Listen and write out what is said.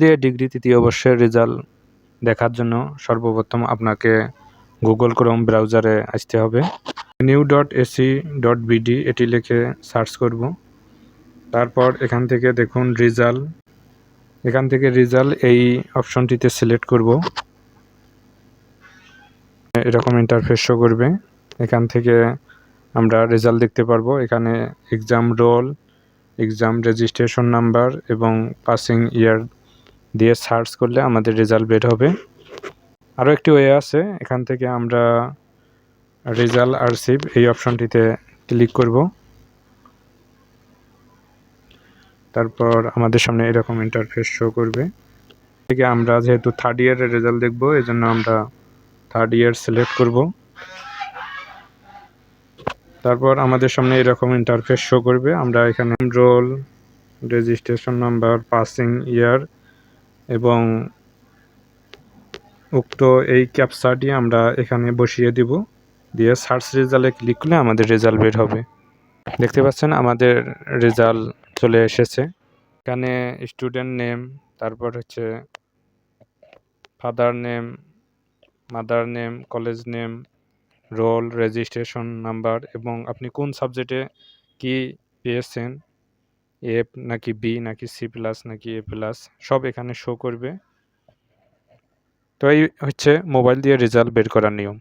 দিয়ে ডিগ্রি তৃতীয় বর্ষের রেজাল্ট দেখার জন্য সর্বপ্রথম আপনাকে গুগল ক্রোম ব্রাউজারে আসতে হবে। New dot AC dot BD এটি লিখে সার্চ করব। তারপর এখান থেকে দেখুন রেজাল্ট এখান থেকে রেজাল্ট এই অপশনটিতে সিলেক্ট করব। এরকম ইন্টারফেস শো করবে। এখান থেকে আমরা রেজাল্ট দেখতে পারব। এখানে exam roll exam registration number এবং পাসিং ইয়ার দিয়ে সার্চ করলে আমাদের রেজাল্ট বের হবে। আরও একটি ওয়ে আছে, এখান থেকে আমরা রেজাল্ট আরসিভ এই অপশনটিতে ক্লিক করব। তারপর আমাদের সামনে এরকম ইন্টারফেস শো করবে। থেকে আমরা যেহেতু থার্ড ইয়ারের রেজাল্ট দেখব এই জন্য আমরা থার্ড ইয়ার সিলেক্ট করব। তারপর আমাদের সামনে এরকম ইন্টারফেস শো করবে। আমরা এখানে roll registration number passing year এবং উক্ত এই ক্যাপসাটি আমরা এখানে বসিয়ে দিব। দিয়ে সার্চ রেজাল্টে ক্লিক করলে আমাদের রেজাল্ট বের হবে। দেখতে পাচ্ছেন আমাদের রেজাল্ট চলে এসেছে। এখানে স্টুডেন্ট নেম তারপর হচ্ছে father name mother name college name roll registration number এবং আপনি কোন সাবজেক্টে কি পেয়েছেন এফ নাকি বি নাকি সি প্লাস নাকি এ প্লাস সব এখানে শো করবে। তো এই হচ্ছে মোবাইল দিয়ে রেজাল্ট বের করার নিয়ম।